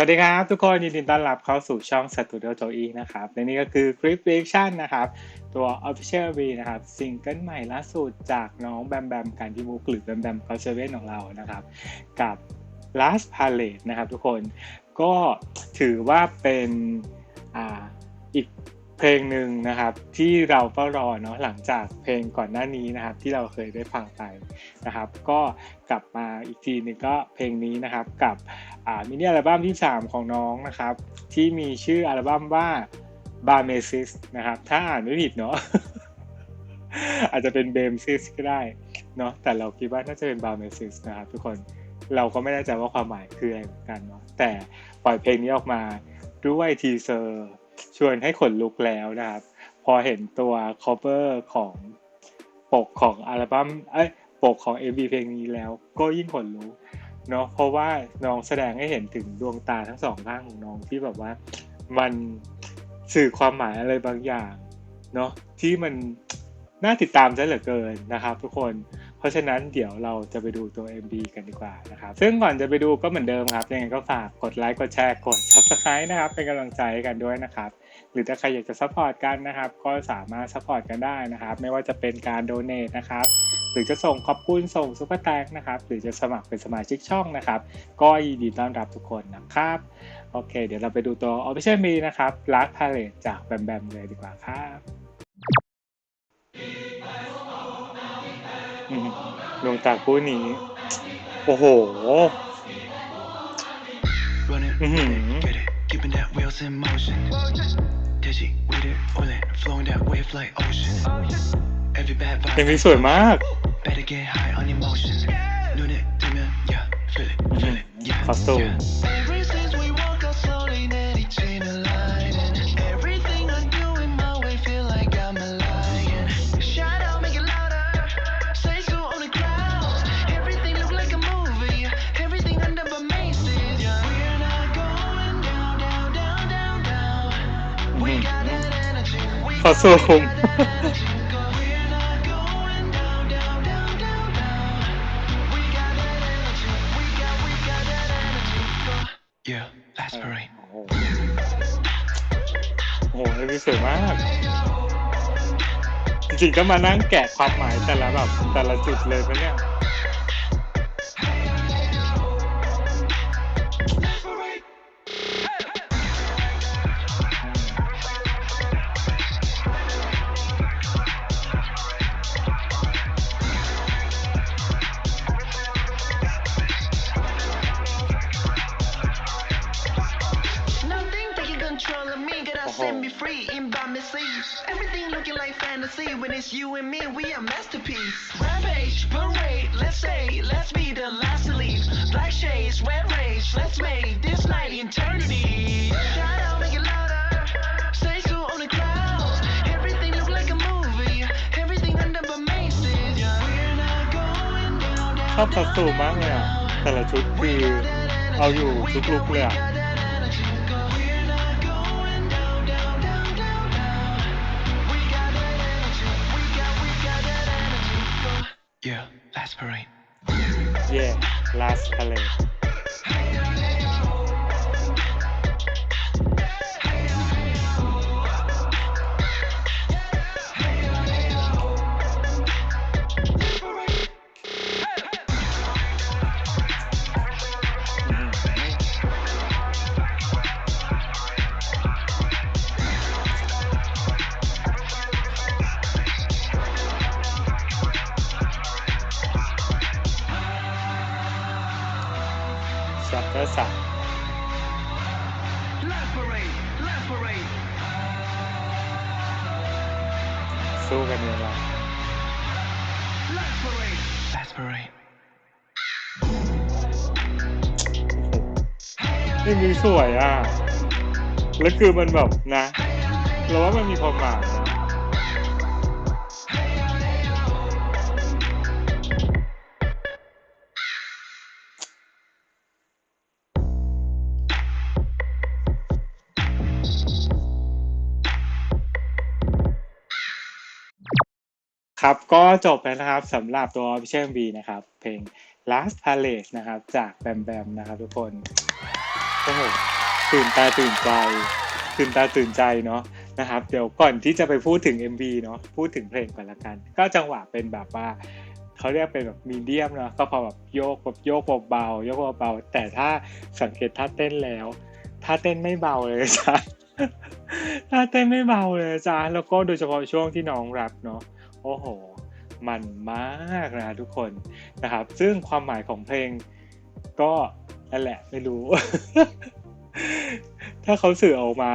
วัสดีครับ ทุกคนยินดีต้อนรับเข้าสู่ช่อง Studio j o e นะครับ และนี่ก็คือคลิป Reaction นะครับ ตัว Official V นะครับซิงเกิลใหม่ล่าสุดจากน้องแบมแบมการพิมุกหรือแบมแบมคอเซเว่นของเรานะครับ กับ Last Palette นะครับทุกคนก็ถือว่าเป็นอ่าอีก เพลงหนึ่งนะครับ ที่เราก็รอเนาะหลังจากเพลงก่อนหน้านี้นะครับ ที่เราเคยได้ฟังไปนะครับ ก็กลับมาอีกทีหนึงก็เพลงนี้นะครับกับมินิอัลบั้มที่ 3 ของน้องนะครับ ที่มีชื่ออัลบั้มว่า b a r m e s i s นะครับ ถ้าอ่านไม่ผิดเนาะอาจจะเป็น b a m e s i s ก็ได้เนาะแต่เราคิดว่าน่าจะเป็น b a r m e s i s นะครับ ทุกคนเราก็ไม่แน่ใจว่าความหมายคืออะไรเหมือนกันเนาะแต่ปล่อยเพลงนี้ออกมาด้วยทีเซอร์ ชวนให้ขนลุกแล้วนะครับ พอเห็นตัว cover ของปกของอัลบั้มเอ้ยปกของ MV เพลงนี้แล้วก็ยิ่งขนลุกเนาะเพราะว่าน้องแสดงให้เห็นถึงดวงตาทั้งสองข้างของน้องที่แบบว่ามันสื่อความหมายอะไรบางอย่างเนาะที่มันน่าติดตามซะเหลือเกินนะครับ ทุกคน เพราะฉะนั้นเดี๋ยวเราจะไปดูตัว MV กันดีกว่านะครับ ซึ่งก่อนจะไปดูก็เหมือนเดิมครับ ยังไงก็ฝากกดไลค์ กดแชร์ กด Subscribe นะครับ เป็นกำลังใจกันด้วยนะครับ หรือถ้าใครอยากจะซัพพอร์ตกันนะครับ ก็สามารถซัพพอร์ตกันได้นะครับ ไม่ว่าจะเป็นการโดเน a นะครับ หรือจะส่งขอบคุณส่งซุปเปอร์แตงนะครับ หรือจะสมัครเป็นสมาชิกช่องนะครับ ก็ยินดีต้อนรับทุกคนนะครับ โอเค เดี๋ยวเราไปดูตัว Official Me นะครับ Last Palette จากแบมแบมเลยดีกว่าครับ อืมดวงตาคู่นี้ โอ้โห Run it, Mhm. run it, get it, keeping that wheels in motion. Digi, with it, oil it, flowing that wave like ocean. Every bad เพลง vibe, นี้สวยมาก better get high on emotion. Yeah, that's parade. โอ้โหโอ้โหเพลงนี้สวยมาก จริงๆก็มานั่งแกะความหมายแต่ละแบบแต่ละจุดเลยปะเนี่ย set me free in by me seas. Everything looking like fantasy when it's you and me, we a masterpiece. Rampage, parade, let's say, let's be the last to leave. Black shades, red rage, let's make this night eternity. Shout out, make it louder. Say so on the crowd. Everything look like a movie. Everything under my maces. Yeah. We're not going down, ชอบ down, คอสตูมมากเลยอ่ะ แต่ละชุดคือเอาอยู่ทุกลุกเลยอ่ะ parade. เย่ last palette ชัปเตอร์สาม Last parade, last parade. สู้กันยังไง Last parade. Last parade. เพลงนี้สวยอะ แล้วคือมันแบบนะ เราว่ามันมีความหมาย ครับก็จบไปนะครับสำหรับตัว Official MV นะครับ เพลง Last Palace นะครับ จากแบมแบมนะครับทุกคนโอ้โหตื่นตาตื่นใจ ตื่นตาตื่นใจเนาะนะครับ เดี๋ยวก่อนที่จะไปพูดถึง MV เนาะพูดถึงเพลงก่อนละกัน ก็จังหวะเป็นแบบว่าเขาเรียกเป็นแบบมีเดียมเนาะก็พอแบบโยกแบบโยกเบาๆโยกเบาๆแต่ถ้าสังเกตท่าเต้นแล้วท่าเต้นไม่เบาเลยจ้ะท่าเต้นไม่เบาเลยจ้าแล้วก็โดยเฉพาะช่วงที่น้องแรปเนาะ โอ้โห มันมากนะทุกคนนะครับ ซึ่งความหมายของเพลงก็นั่นแหละไม่รู้ ถ้าเขาสื่อออกมา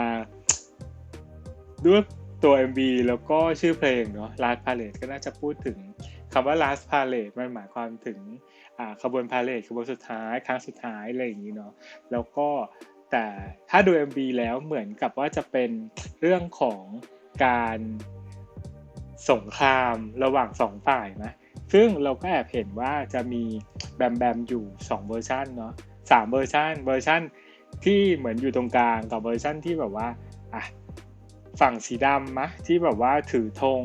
ด้วยตัว MV แล้วก็ชื่อเพลงเนาะ Last Parade ก็น่าจะพูดถึงคำว่า Last Parade มันหมายความถึงขบวนพาเลทขบวนสุดท้ายครั้งสุดท้ายอะไรอย่างนี้เนาะแล้วก็แต่ถ้าดู MV แล้วเหมือนกับว่าจะเป็นเรื่องของการ สงครามระหว่างสองฝ่ายนะซึ่งเราก็แอบเห็นว่าจะมีแบมแบมอยู่2เวอร์ชันเนาะสามเวอร์ชันเวอร์ชันที่เหมือนอยู่ตรงกลางกับเวอร์ชันที่แบบว่าอะฝั่งสีดำมะที่แบบว่าถือธง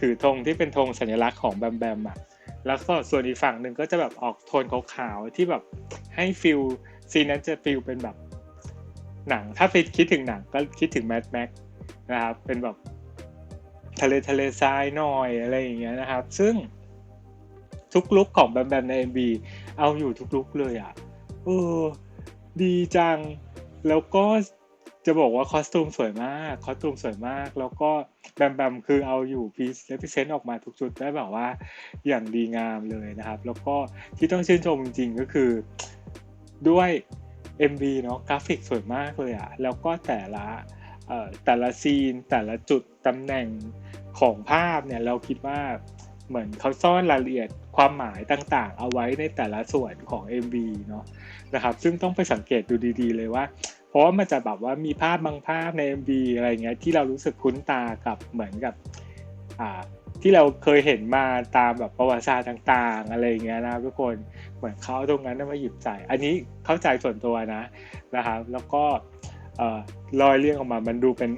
ถือธงที่เป็นธงสัญลักษณ์ของแบมแบมอะแล้วก็ส่วนอีกฝั่งหนึ่งก็จะแบบออกโทนขาวๆที่แบบให้ฟิลซีนนั้นจะฟิลเป็นแบบหนังถ้าไปคิดถึงหนังก็คิดถึงแม d แม็กนะครับเป็นแบบ ทะเลทะเลทรายหน่อยอะไรอย่างเงี้ยนะครับ ซึ่งทุกลุกของแบมแบมใน MV เอาอยู่ทุกลุกเลยอะเออดีจัง แล้วก็จะบอกว่าคอสตูมสวยมาก คอสตูมสวยมาก แล้วก็แบมแบมคือเอาอยู่พีซเลพิเซนต์ออกมาทุกจุดได้แบบว่าอย่างดีงามเลยนะครับ แล้วก็ที่ต้องชื่นชมจริงๆก็คือด้วย MV เนาะกราฟิกสวยมากเลยอะแล้วก็แต่ละ แต่ละซีน แต่ละจุดตำแหน่งของภาพเนี่ยเราคิดว่าเหมือนเขาซ่อนรายละเอียดความหมายต่างๆ เอาไว้ในแต่ละส่วนของ MV เนาะนะครับ ซึ่งต้องไปสังเกตดูดีๆ เลยว่า เพราะว่ามันจะแบบว่ามีภาพบางภาพใน MV อะไรเงี้ยที่เรารู้สึกคุ้นตากับเหมือนกับอ่าที่เราเคยเห็นมาตามแบบประวัติศาสตร์ต่าง ๆ อะไรเงี้ยนะทุกคนเหมือนเขาเอาตรงนั้นมาหยิบใจอันนี้เข้าใจส่วนตัวนะนะครับแล้วก็ เอ่อรอยเรียงออกมา มันดูเป็น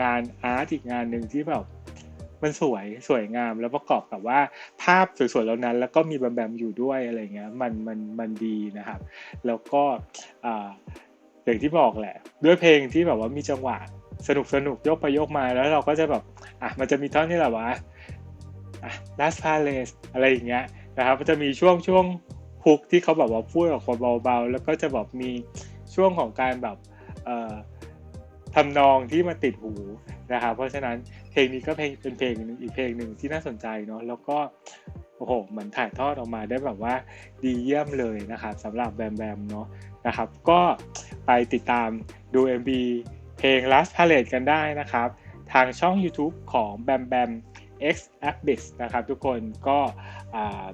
งานอาร์ตอีกงานหนึ่งที่แบบมันสวยสวยงามแล้วประกอบกับว่าภาพสวยๆเหล่านั้น แล้วก็มีแบมแบมอยู่ด้วยอะไรเงี้ยมันมันมันดีนะครับ แล้วก็ออย่างที่บอกแหละ ด้วยเพลงที่แบบว่ามีจังหวะสนุกสนุกยกไปยกมาแล้วเราก็จะแบบอะมันจะมีท่อนที่แบบว่าอะ last palace อะไรอย่างเงี้ยนะครับมันจะมีช่วงช่วงฮุกที่เขาแบบว่าพูดออกมาเบาๆ แล้วก็จะแบบมีช่วงของการแบบ ทำนองที่มาติดหูนะครับเพราะฉะนั้นเพลงนี้ก็เพลงเป็นเพลงอีกเพลงหนึ่งที่น่าสนใจเนาะแล้วก็โอ้โหเหมือนถ่ายทอดออกมาได้แบบว่าดีเยี่ยมเลยนะครับสำหรับแบมแบมเนาะนะครับ ก็ไปติดตามดู MV เพลง Last Palette กันได้นะครับ ทางช่อง YouTube ของ Bam Bam X Abyss นะครับทุกคนก็อ่า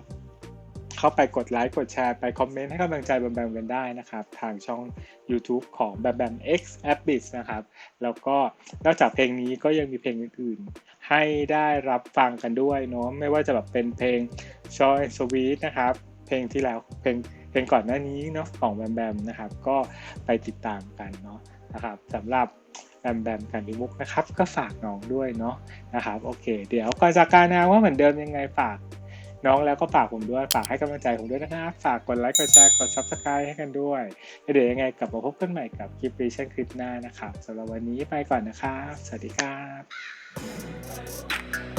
เข้าไปกดไลค์กดแชร์ไปคอมเมนต์ให้กำลังใจแบมแบมกันได้นะครับ ทางช่อง YouTube ของ Bam Bam X Abyss นะครับ แล้วก็นอกจากเพลงนี้ก็ยังมีเพลงอื่นๆ ให้ได้รับฟังกันด้วยเนาะไม่ว่าจะแบบเป็นเพลง Short and Sweet นะครับ เพลงที่แล้วเพลงเพลงก่อนหน้านี้เนาะของแบมแบมนะครับ ก็ไปติดตามกันเนาะนะครับสำหรับแบมแบมกันดิมุกนะครับ ก็ฝากน้องด้วยเนาะนะครับ โอเค เดี๋ยวก่อนจากการนะว่าเหมือนเดิมยังไงฝาก น้องแล้วก็ฝากผมด้วย ฝากให้กำลังใจผมด้วยนะครับ ฝากกดไลค์กดแชร์กด subscribe ให้กันด้วยเดี๋ยวยังไงกลับมาพบกันใหม่กับคลิปรีชั่นคลิปหน้านะครับสำหรับวันนี้ไปก่อนนะครับ สวัสดีครับ